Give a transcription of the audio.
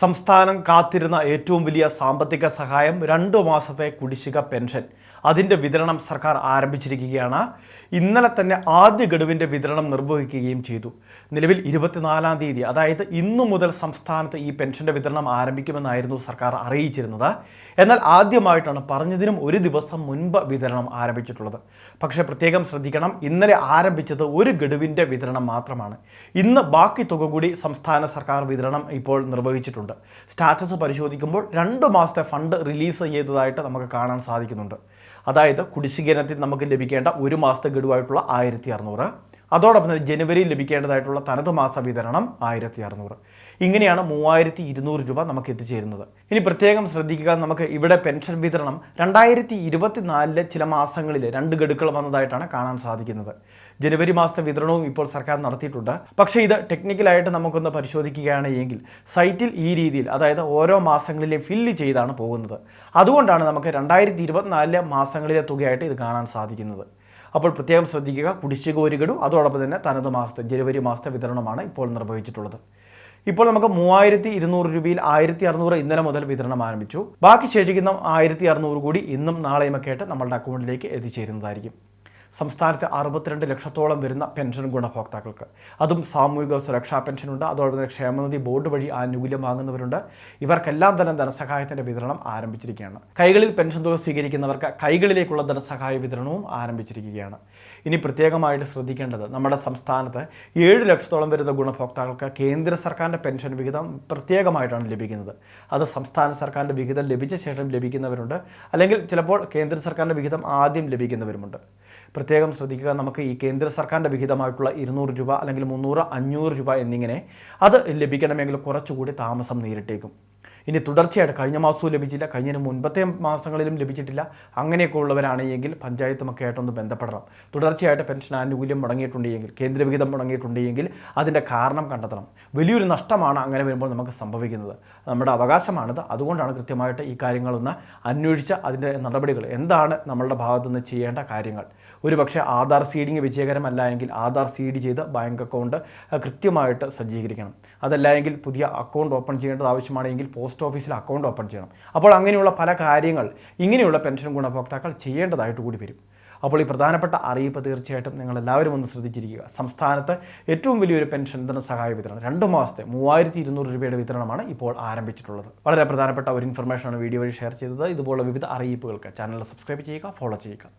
സംസ്ഥാനം കാത്തിരുന്ന ഏറ്റവും വലിയ സാമ്പത്തിക സഹായം രണ്ടു മാസത്തെ കുടിശ്ശിക പെൻഷൻ. അതിന്റെ വിതരണം സർക്കാർ ആരംഭിച്ചിരിക്കുകയാണ്. ഇന്നലെ തന്നെ ആദ്യ ഗഡുവിന്റെ വിതരണം നിർവഹിക്കുകയും ചെയ്തു. നിലവിൽ ഇരുപത്തിനാലാം തീയതി അതായത് ഇന്നു മുതൽ സംസ്ഥാനത്ത് ഈ പെൻഷന്റെ വിതരണം ആരംഭിക്കുമെന്നായിരുന്നു സർക്കാർ അറിയിച്ചിരുന്നത്. എന്നാൽ ആദ്യമായിട്ടാണ് പറഞ്ഞതിനും ഒരു ദിവസം മുൻപ് വിതരണം ആരംഭിച്ചിട്ടുള്ളത്. പക്ഷേ പ്രത്യേകം ശ്രദ്ധിക്കണം ഇന്നലെ ആരംഭിച്ചത് ഒരു ഗഡുവിന്റെ വിതരണം മാത്രമാണ്. ഇന്ന് ബാക്കി തുക കൂടി സംസ്ഥാന സർക്കാർ വിതരണം ഇപ്പോൾ നിർവഹിച്ചിട്ടുണ്ട്. സ്റ്റാറ്റസ് പരിശോധിക്കുമ്പോൾ രണ്ട് മാസത്തെ ഫണ്ട് റിലീസ് ചെയ്തതായിട്ട് നമുക്ക് കാണാൻ സാധിക്കുന്നുണ്ട്. അതായത് കുടിശ്ശിക ഇനത്തിൽ നമുക്ക് ലഭിക്കേണ്ട ഒരു മാസത്തെ ഗഡുവായിട്ടുള്ള ആയിരത്തി അറുന്നൂറ് അതോടൊപ്പം തന്നെ ജനുവരിയിൽ ലഭിക്കേണ്ടതായിട്ടുള്ള തനത് മാസ വിതരണം ആയിരത്തി അറുന്നൂറ് ഇങ്ങനെയാണ് മൂവായിരത്തി ഇരുന്നൂറ് രൂപ നമുക്ക് എത്തിച്ചേരുന്നത്. ഇനി പ്രത്യേകം ശ്രദ്ധിക്കുക നമുക്ക് ഇവിടെ പെൻഷൻ വിതരണം രണ്ടായിരത്തി ഇരുപത്തിനാലിലെ ചില മാസങ്ങളിൽ രണ്ട് ഗഡുക്കൾ വന്നതായിട്ടാണ് കാണാൻ സാധിക്കുന്നത്. ജനുവരി മാസത്തെ വിതരണവും ഇപ്പോൾ സർക്കാർ നടത്തിയിട്ടുണ്ട്. പക്ഷേ ഇത് ടെക്നിക്കലായിട്ട് നമുക്കൊന്ന് പരിശോധിക്കുകയാണ് എങ്കിൽ സൈറ്റിൽ ഈ രീതിയിൽ അതായത് ഓരോ മാസങ്ങളിലെയും ഫില്ല് ചെയ്താണ് പോകുന്നത്. അതുകൊണ്ടാണ് നമുക്ക് രണ്ടായിരത്തി ഇരുപത്തിനാലിലെ മാസങ്ങളിലെ തുകയായിട്ട് ഇത് കാണാൻ സാധിക്കുന്നത്. അപ്പോൾ പ്രത്യേകം ശ്രദ്ധിക്കുക കുടിശ്ശിക ഒരു ഗഡു അതോടൊപ്പം തന്നെ തനത് മാസത്തെ ജനുവരി മാസത്തെ വിതരണമാണ് ഇപ്പോൾ നിർവഹിച്ചിട്ടുള്ളത്. ഇപ്പോൾ നമുക്ക് മൂവായിരത്തി ഇരുന്നൂറ് രൂപയിൽ ആയിരത്തി അറുന്നൂറ് ഇന്നലെ മുതൽ വിതരണം ആരംഭിച്ചു. ബാക്കി ശേഷിക്കുന്ന ആയിരത്തി അറുന്നൂറ് കൂടി ഇന്നും നാളെയുമൊക്കെ ആയിട്ട് നമ്മളുടെ അക്കൗണ്ടിലേക്ക് എത്തിച്ചേരുന്നതായിരിക്കും. സംസ്ഥാനത്തെ അറുപത്തിരണ്ട് ലക്ഷത്തോളം വരുന്ന പെൻഷൻ ഗുണഭോക്താക്കൾക്ക്. അതും സാമൂഹിക സുരക്ഷാ പെൻഷനുണ്ട്. അതോടൊപ്പം തന്നെ ക്ഷേമനിധി ബോർഡ് വഴി ആനുകൂല്യം വാങ്ങുന്നവരുണ്ട്. ഇവർക്കെല്ലാം തന്നെ ധനസഹായത്തിന്റെ വിതരണം ആരംഭിച്ചിരിക്കുകയാണ്. കൈകളിൽ പെൻഷൻ തുക സ്വീകരിക്കുന്നവർക്ക് കൈകളിലേക്കുള്ള ധനസഹായ വിതരണവും ആരംഭിച്ചിരിക്കുകയാണ്. ഇനി പ്രത്യേകമായിട്ട് ശ്രദ്ധിക്കേണ്ടത് നമ്മുടെ സംസ്ഥാനത്ത് ഏഴ് ലക്ഷത്തോളം വരുന്ന ഗുണഭോക്താക്കൾക്ക് കേന്ദ്ര സർക്കാരിന്റെ പെൻഷൻ വിഹിതം പ്രത്യേകമായിട്ടാണ് ലഭിക്കുന്നത്. അത് സംസ്ഥാന സർക്കാരിന്റെ വിഹിതം ലഭിച്ച ശേഷം ലഭിക്കുന്നവരുണ്ട്. അല്ലെങ്കിൽ ചിലപ്പോൾ കേന്ദ്ര സർക്കാരിന്റെ വിഹിതം ആദ്യം ലഭിക്കുന്നവരുമുണ്ട്. പ്രത്യേകം ശ്രദ്ധിക്കുക. നമുക്ക് ഈ കേന്ദ്ര സർക്കാരിന്റെ വിഹിതമായിട്ടുള്ള ഇരുന്നൂറ് രൂപ അല്ലെങ്കിൽ മുന്നൂറ് അഞ്ഞൂറ് രൂപ എന്നിങ്ങനെ അത് ലഭിക്കണമെങ്കിൽ കുറച്ചുകൂടി താമസം നേരിട്ടേക്കും. ഇനി തുടർച്ചയായിട്ട് കഴിഞ്ഞ മാസവും ലഭിച്ചില്ല. കഴിഞ്ഞതിന് മുൻപത്തെ മാസങ്ങളിലും ലഭിച്ചിട്ടില്ല. അങ്ങനെയൊക്കെ ഉള്ളവരാണെങ്കിൽ പഞ്ചായത്തുമൊക്കെ ആയിട്ടൊന്ന് ബന്ധപ്പെടണം. തുടർച്ചയായിട്ട് പെൻഷൻ ആനുകൂല്യം മുടങ്ങിയിട്ടുണ്ടെങ്കിൽ കേന്ദ്രവിഹിതം മുടങ്ങിയിട്ടുണ്ടെങ്കിൽ അതിന്റെ കാരണം കണ്ടെത്തണം. വലിയൊരു നഷ്ടമാണ് അങ്ങനെ വരുമ്പോൾ നമുക്ക് സംഭവിക്കുന്നത്. നമ്മുടെ അവകാശമാണിത്. അതുകൊണ്ടാണ് കൃത്യമായിട്ട് ഈ കാര്യങ്ങളൊന്ന് അന്വേഷിച്ച് അതിന്റെ നടപടികൾ എന്താണ് നമ്മളുടെ ഭാഗത്തുനിന്ന് ചെയ്യേണ്ട കാര്യങ്ങൾ. ഒരു പക്ഷേ ആധാർ സീഡിങ് വിജയകരമല്ല എങ്കിൽ ആധാർ സീഡ് ചെയ്ത് ബാങ്ക് അക്കൗണ്ട് കൃത്യമായിട്ട് സജ്ജീകരിക്കണം. അതല്ല എങ്കിൽ പുതിയ അക്കൗണ്ട് ഓപ്പൺ ചെയ്യേണ്ടത് ആവശ്യമാണെങ്കിൽ പോസ്റ്റ് ഓഫീസിൽ അക്കൗണ്ട് ഓപ്പൺ ചെയ്യണം. അപ്പോൾ അങ്ങനെയുള്ള പല കാര്യങ്ങൾ ഇങ്ങനെയുള്ള പെൻഷൻ ഗുണഭോക്താക്കൾ ചെയ്യേണ്ടതായിട്ട് കൂടി വരും. അപ്പോൾ ഈ പ്രധാനപ്പെട്ട അറിയിപ്പ് തീർച്ചയായിട്ടും നിങ്ങൾ എല്ലാവരും ഒന്ന് ശ്രദ്ധിച്ചിരിക്കുക. സംസ്ഥാനത്ത് ഏറ്റവും വലിയൊരു പെൻഷൻ ധനസഹായ വിതരണം രണ്ട് മാസത്തെ മൂവായിരത്തി ഇരുന്നൂറ് രൂപയുടെ വിതരണമാണ് ഇപ്പോൾ ആരംഭിച്ചിട്ടുള്ളത്. വളരെ പ്രധാനപ്പെട്ട ഒരു ഇൻഫർമേഷനാണ് വീഡിയോ വഴി ഷെയർ ചെയ്തത്. ഇതുപോലുള്ള വിവിധ അറിയിപ്പുകൾക്ക് ചാനൽ സബ്സ്ക്രൈബ് ചെയ്യുക ഫോളോ ചെയ്യുക.